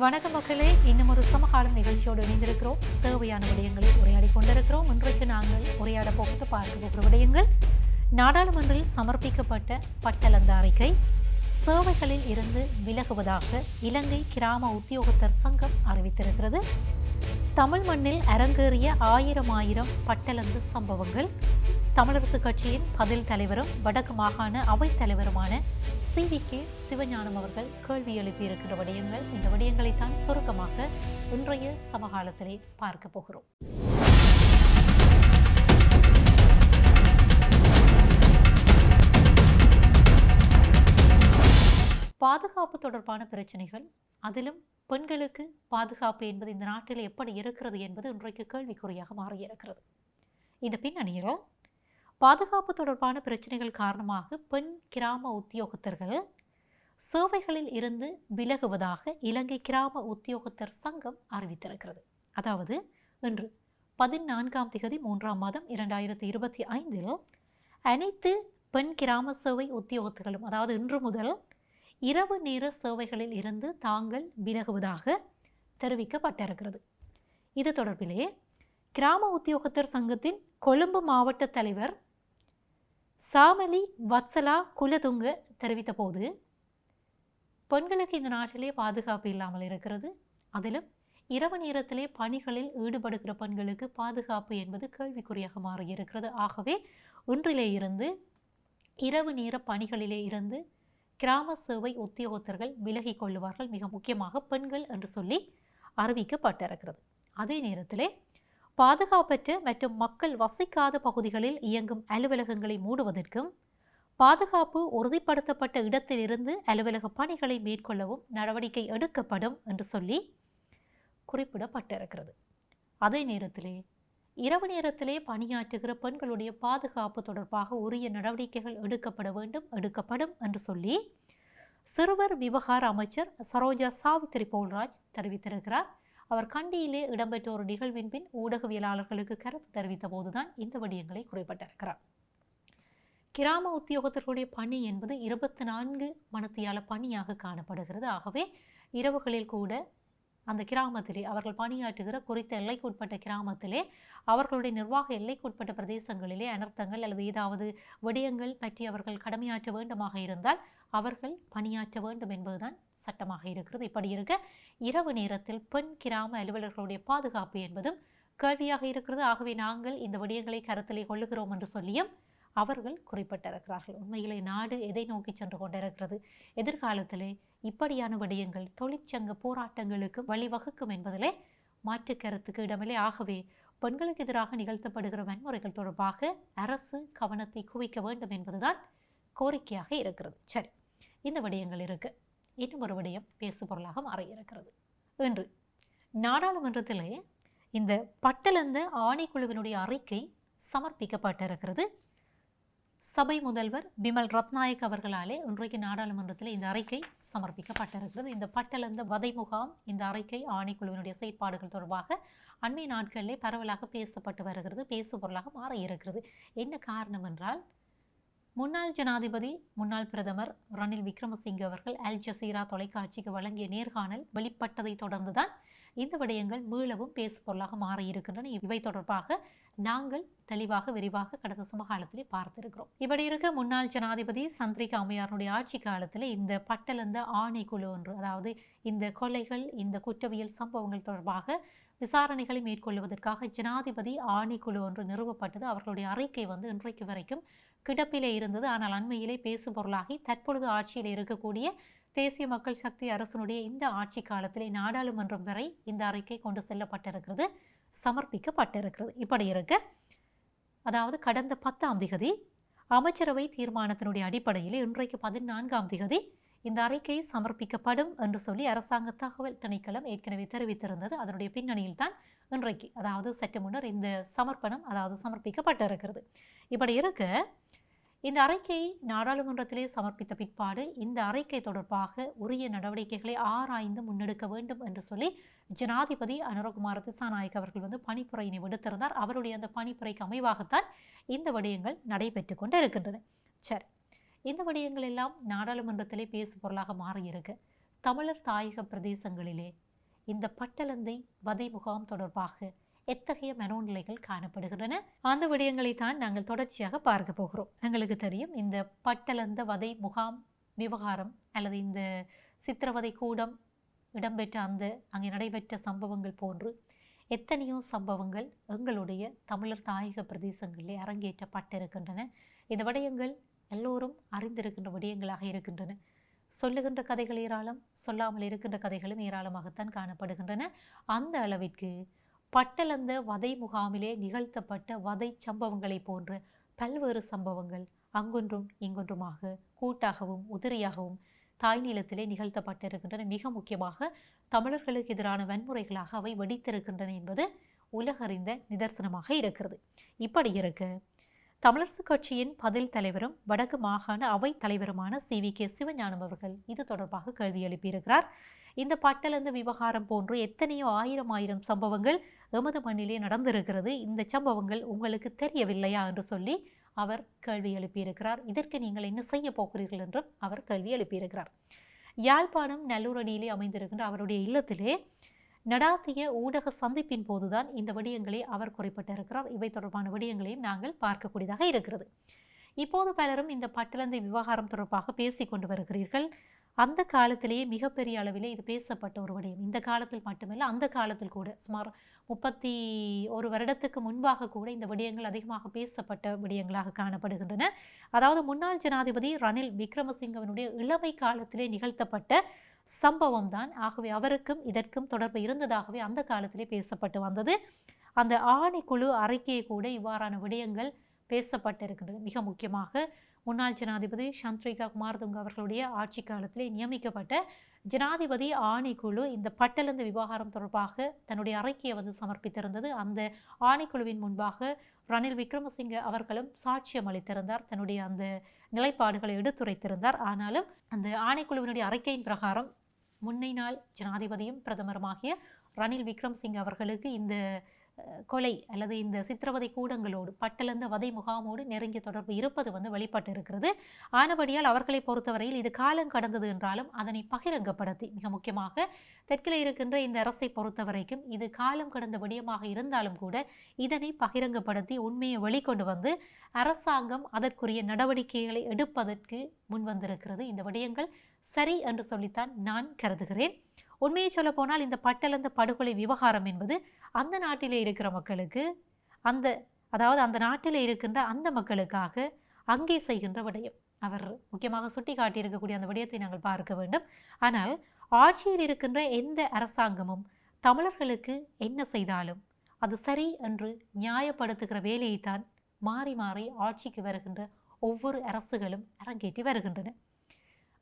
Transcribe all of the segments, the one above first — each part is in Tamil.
வணக்க மக்களே இன்னும் ஒரு சமகாலம் நிகழ்ச்சியோடு இணைந்திருக்கிறோம். தேவையான விடயங்களை உரையாடி கொண்டிருக்கிறோம். இன்றைக்கு நாங்கள் உரையாட போகிறது பார்க்க போகிற விடயங்கள். நாடாளுமன்றில் சமர்ப்பிக்கப்பட்ட பட்டலந்த அறிக்கை சேவைகளில் இருந்து விலகுவதாக இலங்கை கிராம உத்தியோகத்தர் சங்கம் அறிவித்திருக்கிறது. தமிழ் மண்ணில் அரங்கேறிய ஆயிரம் ஆயிரம் பட்டலந்து சம்பவங்கள் தமிழரசு கட்சியின் பதில் தலைவரும் வடக்கு மாகாண அவைத் தலைவருமான சி. வி. கே. சிவஞானம் அவர்கள் கேள்வி எழுப்பியிருக்கிற விடயங்கள் இந்த விடயங்களைத்தான் சுருக்கமாக இன்றைய சமகாலத்திலே பார்க்க போகிறோம். பாதுகாப்பு தொடர்பான பிரச்சனைகள். அதிலும் பெண்களுக்கு பாதுகாப்பு என்பது இந்த நாட்டில் எப்படி இருக்கிறது என்பது இன்றைக்கு கேள்விக்குறியாக மாறியிருக்கிறது. இந்த பின்னணியில் பாதுகாப்பு தொடர்பான பிரச்சனைகள் காரணமாக பெண் கிராம உத்தியோகத்தர்கள் சேவைகளில் இருந்து விலகுவதாக இலங்கை கிராம உத்தியோகத்தர் சங்கம் அறிவித்திருக்கிறது. அதாவது இன்று பதினான்காம் திகதி மூன்றாம் மாதம் இரண்டாயிரத்தி இருபத்தி ஐந்தில் அனைத்து பெண் கிராம சேவை உத்தியோகத்தர்களும் அதாவது இன்று முதல் இரவு நேர சேவைகளில் இருந்து தாங்கள் விலகுவதாக தெரிவிக்கப்பட்டிருக்கிறது. இது தொடர்பிலே கிராம உத்தியோகத்தர் சங்கத்தின் கொழும்பு மாவட்ட தலைவர் சாமலி வத்சலா குலதுங்க தெரிவித்த போது பெண்களுக்கு இந்த நாட்டிலே பாதுகாப்பு இல்லாமல் இருக்கிறது. அதிலும் இரவு நேரத்திலே பணிகளில் ஈடுபடுகிற பெண்களுக்கு பாதுகாப்பு என்பது கேள்விக்குறியாக மாறியிருக்கிறது. ஆகவே ஒன்றிலே இருந்து இரவு நேர பணிகளிலே இருந்து கிராம சேவை உத்தியோகத்தர்கள் விலகிக் கொள்ளுவார்கள். மிக முக்கியமாக பெண்கள் என்று சொல்லி அறிவிக்கப்பட்டிருக்கிறது. அதே நேரத்திலே பாதுகாப்பற்ற மற்றும் மக்கள் வசிக்காத பகுதிகளில் இயங்கும் அலுவலகங்களை மூடுவதற்கும் பாதுகாப்பு உறுதிப்படுத்தப்பட்ட இடத்திலிருந்து அலுவலக பணிகளை மேற்கொள்ளவும் நடவடிக்கை எடுக்கப்படும் என்று சொல்லி குறிப்பிடப்பட்டிருக்கிறது. அதே நேரத்திலே இரவு நேரத்திலே பணியாற்றுகிற பெண்களுடைய பாதுகாப்பு தொடர்பாக உரிய நடவடிக்கைகள் எடுக்கப்பட வேண்டும் எடுக்கப்படும் என்று சொல்லி சிறுவர் விவகார அமைச்சர் சரோஜா சாவித்திரி போல்ராஜ் தெரிவித்திருக்கிறார். அவர் கண்டியிலே இடம்பெற்ற ஒரு நிகழ்வின் பின் ஊடகவியலாளர்களுக்கு கருத்து தெரிவித்த போதுதான் இந்த விடயங்களை குறிப்பிட்டிருக்கிறார். கிராம உத்தியோகத்தர்களுடைய பணி என்பது இருபத்தி நான்கு மணத்தியால பணியாக காணப்படுகிறது. ஆகவே இரவுகளில் கூட அந்த கிராமத்திலே அவர்கள் பணியாற்றுகிற குறித்த எல்லைக்குட்பட்ட கிராமத்திலே அவர்களுடைய நிர்வாக எல்லைக்குட்பட்ட பிரதேசங்களிலே அனர்த்தங்கள் அல்லது ஏதாவது விடயங்கள் பற்றி அவர்கள் கடமையாற்ற வேண்டுமாக இருந்தால் அவர்கள் பணியாற்ற வேண்டும் என்பதுதான் சட்டமாக இருக்கிறது. இப்படி இருக்க இரவு நேரத்தில் பெண் கிராம அலுவலர்களுடைய பாதுகாப்பு என்பதும் கேள்வியாக இருக்கிறது. ஆகவே நாங்கள் இந்த விடயங்களை கருத்திலே கொள்ளுகிறோம் என்று சொல்லியும் அவர்கள் குறிப்பிட்டிருக்கிறார்கள். உண்மையிலே நாடு எதை நோக்கி சென்று கொண்டிருக்கிறது? எதிர்காலத்திலே இப்படியான விடயங்கள் தொழிற்சங்க போராட்டங்களுக்கு வழிவகுக்கும் என்பதிலே மாற்று கருத்துக்கு இடமில்லை. ஆகவே பெண்களுக்கு எதிராக நிகழ்த்தப்படுகிற வன்முறைகள் தொடர்பாக அரசு கவனத்தை குவிக்க வேண்டும் என்பதுதான் கோரிக்கையாக இருக்கிறது. சரி இந்த விடயங்கள் இருக்கு. இன்னும் ஒரு விடயம் பேசு பொருளாக மாறியிருக்கிறது. இன்று நாடாளுமன்றத்திலே இந்த பட்டலந்த ஆணைக்குழுவினுடைய அறிக்கை சமர்ப்பிக்கப்பட்டிருக்கிறது. சபை முதல்வர் பிமல் ரத்நாயக் அவர்களாலே இன்றைக்கு நாடாளுமன்றத்தில் இந்த அறிக்கை சமர்ப்பிக்கப்பட்டிருக்கிறது. இந்த பட்டலந்த வதை முகாம் இந்த அறிக்கை ஆணைக்குழுவினுடைய செயற்பாடுகள் தொடர்பாக அண்மை நாட்களிலே பரவலாக பேசப்பட்டு வருகிறது பேசு பொருளாக மாற இருக்கிறது என்ன காரணம் என்றால் முன்னாள் ஜனாதிபதி முன்னாள் பிரதமர் ரணில் விக்ரமசிங்கே அவர்கள் அல் ஜசீரா தொலைக்காட்சிக்கு வழங்கிய நேர்காணல் வெளிப்பட்டதை தொடர்ந்துதான் இந்த விடயங்கள் மீளவும் பேசுபொருளாக மாறியிருக்கின்றன. இருக்கின்றன இவை தொடர்பாக நாங்கள் தெளிவாக விரிவாக கடந்த சமகாலத்திலே பார்த்திருக்கிறோம். இப்படி இருக்க முன்னாள் ஜனாதிபதி சந்திரிகா அம்மையாருடைய ஆட்சி காலத்தில் இந்த பட்டலந்த ஆணைக்குழு ஒன்று அதாவது இந்த கொலைகள் இந்த குற்றவியல் சம்பவங்கள் தொடர்பாக விசாரணைகளை மேற்கொள்வதற்காக ஜனாதிபதி ஆணைக்குழு ஒன்று நிறுவப்பட்டது. அவர்களுடைய அறிக்கை வந்து இன்றைக்கு வரைக்கும் கிடப்பிலே இருந்தது. ஆனால் அண்மையிலே பேசும் பொருளாகி தற்பொழுது ஆட்சியில் இருக்கக்கூடிய தேசிய மக்கள் சக்தி அரசனுடைய இந்த ஆட்சி காலத்திலே நாடாளுமன்றம் வரை இந்த அறிக்கை கொண்டு செல்லப்பட்டிருக்கிறது சமர்ப்பிக்கப்பட்டிருக்கிறது. இப்படி இருக்க அதாவது கடந்த பத்தாம் திகதி அமைச்சரவை தீர்மானத்தினுடைய அடிப்படையில் இன்றைக்கு பதினான்காம் திகதி இந்த அறிக்கை சமர்ப்பிக்கப்படும் என்று சொல்லி அரசாங்க தகவல் திணைக்களம் ஏற்கனவே தெரிவித்திருந்தது. அதனுடைய பின்னணியில் தான் இன்றைக்கு அதாவது சற்று முன்னர் இந்த சமர்ப்பணம் அதாவது சமர்ப்பிக்கப்பட்டிருக்கிறது. இப்படி இருக்க இந்த அறிக்கையை நாடாளுமன்றத்திலே சமர்ப்பித்த பிற்பாடு இந்த அறிக்கை தொடர்பாக உரிய நடவடிக்கைகளை ஆராய்ந்து முன்னெடுக்க வேண்டும் என்று சொல்லி ஜனாதிபதி அனுரகுமார திசாநாயக் அவர்கள் வந்து பணிப்புரையினை விடுத்திருந்தார். அவருடைய அந்த பணிப்புரைக்கு அமைவாகத்தான் இந்த விடயங்கள் நடைபெற்று கொண்டு இருக்கின்றன சரி இந்த விடயங்கள் எல்லாம் நாடாளுமன்றத்திலே பேசு பொருளாக மாறியிருக்கு. தமிழர் தாயக பிரதேசங்களிலே இந்த பட்டலந்தை வதை முகாம் தொடர்பாக எத்தகைய மனோநிலைகள் காணப்படுகின்றன? அந்த விடயங்களை தான் நாங்கள் தொடர்ச்சியாக பார்க்க போகிறோம். எங்களுக்கு தெரியும் இந்த பட்டலந்த வதை முகாம் விவகாரம் அல்லது இந்த சித்திரவதை கூடம் இடம்பெற்ற அந்த அங்கே நடைபெற்ற சம்பவங்கள் போன்று எத்தனையோ சம்பவங்கள் எங்களுடைய தமிழர் தாயக பிரதேசங்களில் அரங்கேற்றப்பட்டிருக்கின்றன. இந்த விடயங்கள் எல்லோரும் அறிந்திருக்கின்ற விடயங்களாக இருக்கின்றன. சொல்லுகின்ற கதைகள் ஏராளம் சொல்லாமல் இருக்கின்ற கதைகளும் ஏராளமாகத்தான் காணப்படுகின்றன. அந்த அளவிற்கு பட்டலந்த வதை முகாமிலே நிகழ்த்தப்பட்ட வதை சம்பவங்களை போன்ற பல்வேறு சம்பவங்கள் அங்கொன்றும் இங்கொன்றுமாக கூட்டாகவும் உதிரியாகவும் தாய் நிலத்திலே நிகழ்த்தப்பட்டிருக்கின்றன. மிக முக்கியமாக தமிழர்களுக்கு எதிரான வன்முறைகளாக அவை வெடித்திருக்கின்றன என்பது உலகறிந்த நிதர்சனமாக இருக்கிறது. இப்படி இருக்க தமிழரசு கட்சியின் பதில் தலைவரும் வடக்கு மாகாண அவை தலைவருமான சி. வி. கே. சிவஞானம் அவர்கள் இது தொடர்பாக கேள்வி எழுப்பியிருக்கிறார். இந்த பட்டலந்து விவகாரம் போன்று எத்தனையோ ஆயிரம் ஆயிரம் சம்பவங்கள் எமது மண்ணிலே நடந்திருக்கிறது. இந்த சம்பவங்கள் உங்களுக்கு தெரியவில்லையா? என்று சொல்லி அவர் கேள்வி எழுப்பியிருக்கிறார். இதற்கு நீங்கள் என்ன செய்ய போகிறீர்கள்? என்றும் அவர் கேள்வி எழுப்பியிருக்கிறார். யாழ்ப்பாணம் நல்லூர் அமைந்திருக்கின்ற அவருடைய இல்லத்திலே நடாத்திய ஊடக சந்திப்பின் போதுதான் இந்த விடயங்களை அவர் குறிப்பிட்டிருக்கிறார். இவை தொடர்பான விடயங்களையும் நாங்கள் பார்க்கக்கூடியதாக இருக்கிறது. இப்போது பலரும் இந்த பட்டலந்தை விவகாரம் தொடர்பாக பேசி கொண்டு வருகிறீர்கள். அந்த காலத்திலேயே மிகப்பெரிய அளவிலே இது பேசப்பட்ட ஒரு விடயம். இந்த காலத்தில் மட்டுமல்ல அந்த காலத்தில் கூட சுமார் முப்பத்தி ஒரு வருடத்துக்கு முன்பாக கூட இந்த விடயங்கள் அதிகமாக பேசப்பட்ட விடயங்களாக காணப்படுகின்றன. அதாவது முன்னாள் ஜனாதிபதி ரணில் விக்ரமசிங்கவனுடைய இளமை காலத்திலே நிகழ்த்தப்பட்ட சம்பவம் தான் ஆகவே அவருக்கும் இதற்கும் தொடர்பு இருந்ததாகவே அந்த காலத்திலே பேசப்பட்டு வந்தது. அந்த ஆணைக்குழு அறிக்கையை கூட இவ்வாறான விடயங்கள் பேசப்பட்டிருக்கின்றது. மிக முக்கியமாக முன்னாள் ஜனாதிபதி சந்திரிகா குமாரதுங்க அவர்களுடைய ஆட்சி காலத்திலே நியமிக்கப்பட்ட ஜனாதிபதி ஆணைக்குழு இந்த பட்டலந்து விவகாரம் தொடர்பாக தன்னுடைய அறிக்கையை வந்து சமர்ப்பித்திருந்தது. அந்த ஆணைக்குழுவின் முன்பாக ரணில் விக்ரமசிங்க அவர்களும் சாட்சியம் அளித்திருந்தார். தன்னுடைய அந்த நிலைப்பாடுகளை எடுத்துரைத்திருந்தார். ஆனாலும் அந்த ஆணைக்குழுவினுடைய அறிக்கையின் பிரகாரம் முன்னை நாள் ஜனாதிபதியும் பிரதமருமாகிய ரணில் விக்ரம்சிங் அவர்களுக்கு இந்த கொலை அல்லது இந்த சித்திரவதை கூடங்களோடு பட்டலந்த வதை முகாமோடு நெருங்கிய தொடர்பு இருப்பது வந்து வெளிப்பட்டு இருக்கிறது ஆனபடியால் அவர்களை பொறுத்தவரையில் இது காலம் கடந்தது என்றாலும் அதனை பகிரங்கப்படுத்தி மிக முக்கியமாக தெற்கில் இருக்கின்ற இந்த அரசை பொறுத்தவரைக்கும் இது காலம் கடந்த விடயமாக இருந்தாலும் கூட இதனை பகிரங்கப்படுத்தி உண்மையை வெளிக்கொண்டு வந்து அரசாங்கம் அதற்குரிய நடவடிக்கைகளை எடுப்பதற்கு முன்வந்திருக்கிறது இந்த விடயங்கள் சரி என்று சொல்லித்தான் நான் கருதுகிறேன். உண்மையை சொல்ல போனால் இந்த பட்டலந்த படுகொலை விவகாரம் என்பது அந்த நாட்டில் இருக்கிற மக்களுக்கு அந்த அதாவது அந்த நாட்டில் இருக்கின்ற அந்த மக்களுக்காக அங்கே செய்கின்ற விடயம். அவர் முக்கியமாக சுட்டி காட்டியிருக்கக்கூடிய அந்த விடயத்தை நாங்கள் பார்க்க வேண்டும். ஆனால் ஆட்சியில் இருக்கின்ற எந்த அரசாங்கமும் தமிழர்களுக்கு என்ன செய்தாலும் அது சரி என்று நியாயப்படுத்துகிற வேலையைத்தான் மாறி மாறி ஆட்சிக்கு வருகின்ற ஒவ்வொரு அரசுகளும் அரங்கேற்றி வருகின்றன.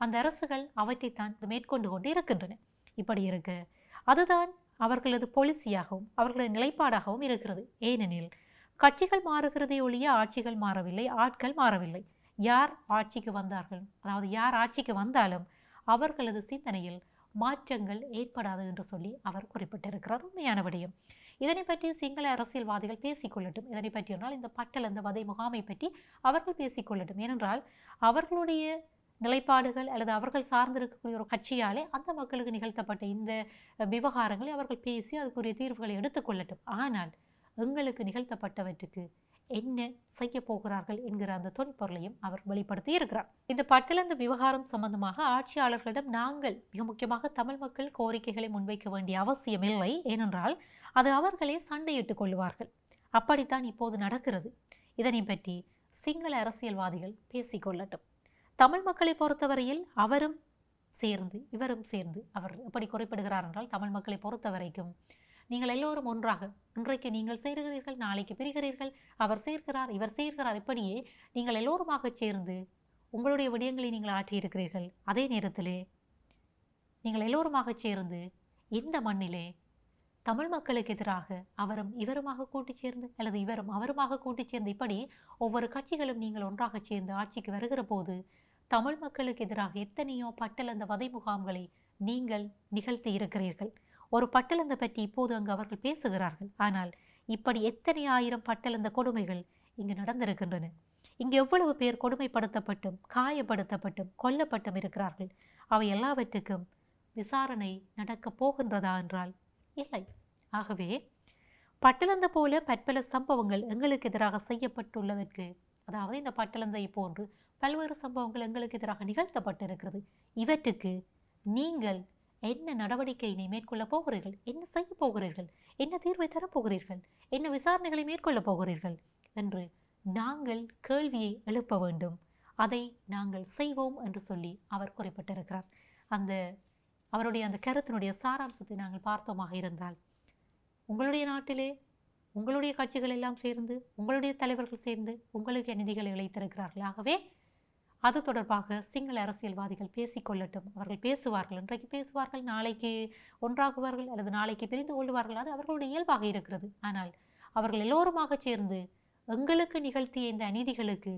அந்த அரசுகள் அவற்றைத்தான் மேற்கொண்டு கொண்டு இருக்கின்றன. இப்படி இருக்கு அதுதான் அவர்களது பொலிசியாகவும் அவர்களது நிலைப்பாடாகவும் இருக்கிறது. ஏனெனில் கட்சிகள் மாறுகிறதே ஒழிய ஆட்சிகள் மாறவில்லை ஆட்கள் மாறவில்லை. யார் ஆட்சிக்கு வந்தார்கள்? அதாவது யார் ஆட்சிக்கு வந்தாலும் அவர்களது சிந்தனையில் மாற்றங்கள் ஏற்படாது என்று சொல்லி அவர் குறிப்பிட்டிருக்கிறார். உண்மையான விடயம். இதனை பற்றி சிங்கள அரசியல்வாதிகள் பேசிக்கொள்ளட்டும். இதனை பற்றியானால் இந்த பட்டல் அந்த வதை முகாமை பற்றி அவர்கள் பேசிக்கொள்ளட்டும். ஏனென்றால் அவர்களுடைய நிலைப்பாடுகள் அல்லது அவர்கள் சார்ந்திருக்கக்கூடிய ஒரு கட்சியாலே அந்த மக்களுக்கு நிகழ்த்தப்பட்ட இந்த விவகாரங்களை அவர்கள் பேசி அதுக்குரிய தீர்வுகளை எடுத்துக்கொள்ளட்டும் ஆனால் எங்களுக்கு நிகழ்த்தப்பட்டவற்றுக்கு என்ன செய்ய போகிறார்கள் என்கிற அந்த தொனிப்பொருளையும் அவர் வெளிப்படுத்தி இருக்கிறார். இந்த பட்டிலந்த விவகாரம் சம்பந்தமாக ஆட்சியாளர்களிடம் நாங்கள் மிக முக்கியமாக தமிழ் மக்கள் கோரிக்கைகளை முன்வைக்க வேண்டிய அவசியமில்லை ஏனென்றால் அது அவர்களே சண்டையிட்டுக் கொள்வார்கள். அப்படித்தான் இப்போது நடக்கிறது. இதனை பற்றி சிங்கள அரசியல்வாதிகள் பேசிக்கொள்ளட்டும் தமிழ் மக்களை பொறுத்தவரையில் அவரும் சேர்ந்து இவரும் சேர்ந்து அவர் எப்படி குறிப்பிடுகிறார் என்றால் தமிழ் மக்களை பொறுத்த வரைக்கும் நீங்கள் எல்லோரும் ஒன்றாக இன்றைக்கு நீங்கள் சேர்கிறீர்கள் நாளைக்கு பிரிகிறீர்கள் அவர் சேர்க்கிறார் இவர் சேர்க்கிறார் இப்படியே நீங்கள் எல்லோருமாக சேர்ந்து உங்களுடைய விடயங்களை நீங்கள் ஆற்றியிருக்கிறீர்கள். அதே நேரத்திலே நீங்கள் எல்லோருமாக சேர்ந்து இந்த மண்ணிலே தமிழ் மக்களுக்கு எதிராக அவரும் இவருமாக கூட்டிச் சேர்ந்து அல்லது இவரும் அவருமாக கூட்டிச் சேர்ந்து இப்படி ஒவ்வொரு கட்சிகளும் நீங்கள் ஒன்றாக சேர்ந்து ஆட்சிக்கு வருகிற போது தமிழ் மக்களுக்கு எதிராக எத்தனையோ பட்டலந்த வதை முகாம்களை நீங்கள் நிகழ்த்தி இருக்கிறீர்கள். ஒரு பட்டலந்த பற்றி இப்போது அங்கு அவர்கள் பேசுகிறார்கள். ஆனால் இப்படி எத்தனை ஆயிரம் பட்டலந்த கொடுமைகள் இங்கு நடந்திருக்கின்றன. இங்கு எவ்வளவு பேர் கொடுமைப்படுத்தப்பட்டும் காயப்படுத்தப்பட்டும் கொல்லப்பட்டும் இருக்கிறார்கள். அவை எல்லாவற்றுக்கும் விசாரணை நடக்கப் போகின்றதா என்றால் இல்லை. ஆகவே பட்டலந்த போல பற்பல சம்பவங்கள் எங்களுக்கு எதிராக செய்யப்பட்டுள்ளதற்கு அதாவது இந்த பட்டலந்தை போன்று பல்வேறு சம்பவங்கள் எங்களுக்கு எதிராக நிகழ்த்தப்பட்டிருக்கிறது. இவற்றுக்கு நீங்கள் என்ன நடவடிக்கையினை மேற்கொள்ளப் போகிறீர்கள்? என்ன செய்ய போகிறீர்கள்? என்ன தீர்வை தரப்போகிறீர்கள் என்ன விசாரணைகளை மேற்கொள்ளப் போகிறீர்கள்? என்று நாங்கள் கேள்வியை எழுப்ப வேண்டும். அதை நாங்கள் செய்வோம் என்று சொல்லி அவர் குறிப்பிட்டிருக்கிறார். அந்த அவருடைய அந்த கருத்தினுடைய சாராம்சத்தை நாங்கள் பார்த்தோமாக இருந்தால் உங்களுடைய நாட்டிலே உங்களுடைய கட்சிகள் எல்லாம் சேர்ந்து உங்களுடைய தலைவர்கள் சேர்ந்து உங்களுக்கு நிதிகளை இழைத்திருக்கிறார்கள் ஆகவே அது தொடர்பாக சிங்கள அரசியல்வாதிகள் பேசிக்கொள்ளட்டும். அவர்கள் பேசுவார்கள் இன்றைக்கு பேசுவார்கள் நாளைக்கு ஒன்றாகுவார்கள் அல்லது நாளைக்கு பிரிந்து கொள்வார்கள் அது அவர்களுடைய இயல்பாக இருக்கிறது. ஆனால் அவர்கள் எல்லோருமாக சேர்ந்து எங்களுக்கு நிகழ்த்திய இந்த அநீதிகளுக்கு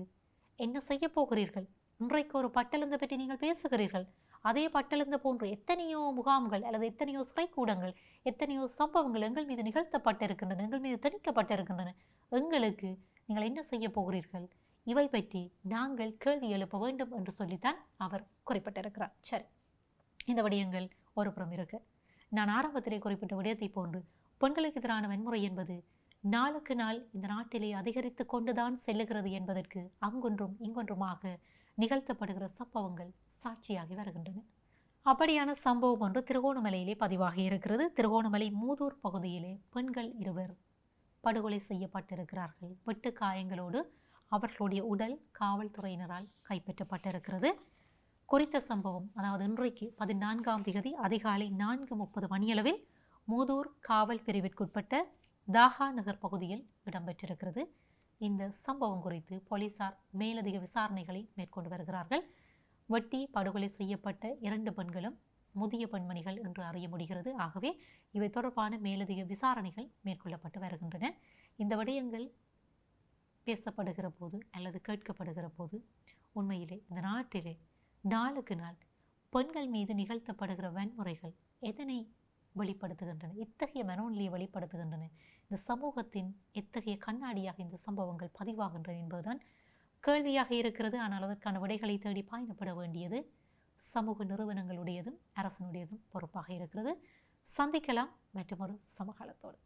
என்ன செய்ய போகிறீர்கள்? இன்றைக்கு ஒரு பட்டளந்த பற்றி நீங்கள் பேசுகிறீர்கள். அதே பட்டெழுந்த போன்று எத்தனையோ முகாம்கள் அல்லது எத்தனையோ சிறைக்கூடங்கள் எத்தனையோ சம்பவங்கள் எங்கள் மீது நிகழ்த்தப்பட்டிருக்கின்றன எங்கள் மீது திணிக்கப்பட்டிருக்கின்றன. எங்களுக்கு நீங்கள் என்ன செய்ய போகிறீர்கள்? இவை பற்றி நாங்கள் கேள்வி எழுப்ப வேண்டும் என்று சொல்லித்தான் அவர் குறிப்பிட்டிருக்கிறார். சரி இந்த விடயங்கள் ஒரு புறம் இருக்கு. நான் ஆரம்பத்திலே குறிப்பிட்ட விடயத்தை போன்று பெண்களுக்கு எதிரான வன்முறை என்பது நாளுக்கு நாள் இந்த நாட்டிலே அதிகரித்து கொண்டுதான் செல்லுகிறது என்பதற்கு அங்கொன்றும் இங்கொன்றுமாக நிகழ்த்தப்படுகிற சம்பவங்கள் சாட்சியாகி வருகின்றன. அப்படியான சம்பவம் ஒன்று திருகோணமலையிலே பதிவாகி இருக்கிறது. திருகோணமலை மூதூர் பகுதியிலே பெண்கள் இருவர் படுகொலை செய்யப்பட்டிருக்கிறார்கள். வெட்டு காயங்களோடு அவர்களுடைய உடல் காவல்துறையினரால் கைப்பற்றப்பட்டிருக்கிறது. குறித்த சம்பவம் அதாவது இன்றைக்கு பதினான்காம் திகதி அதிகாலை நான்கு முப்பது மணியளவில் மூதூர் காவல் பிரிவிற்குட்பட்ட தாகா நகர் பகுதியில் இடம்பெற்றிருக்கிறது. இந்த சம்பவம் குறித்து போலீசார் மேலதிக விசாரணைகளை மேற்கொண்டு வருகிறார்கள். வெட்டி படுகொலை செய்யப்பட்ட இரண்டு பெண்களும் முதிய பெண்மணிகள் என்று அறிய முடிகிறது. ஆகவே இவை தொடர்பான மேலதிக விசாரணைகள் மேற்கொள்ளப்பட்டு வருகின்றன. இந்த விடயங்கள் பேசப்படுகிற போது அல்லது கேட்கப்படுகிற போது உண்மையிலே இந்த நாட்டிலே நாளுக்கு நாள் பெண்கள் மீது நிகழ்த்தப்படுகிற வன்முறைகள் எதனை வெளிப்படுத்துகின்றன? இத்தகைய மனோநிலையை வெளிப்படுத்துகின்றன. இந்த சமூகத்தின் எத்தகைய கண்ணாடியாக இந்த சம்பவங்கள் பதிவாகின்றன என்பதுதான் கேள்வியாக இருக்கிறது. ஆனால் அதற்கான விடைகளை தேடி பயணப்பட வேண்டியது சமூக நிறுவனங்களுடையதும் அரசனுடையதும் பொறுப்பாக இருக்கிறது. சந்திக்கலாம் மற்றொரு சமகாலத்தோடு.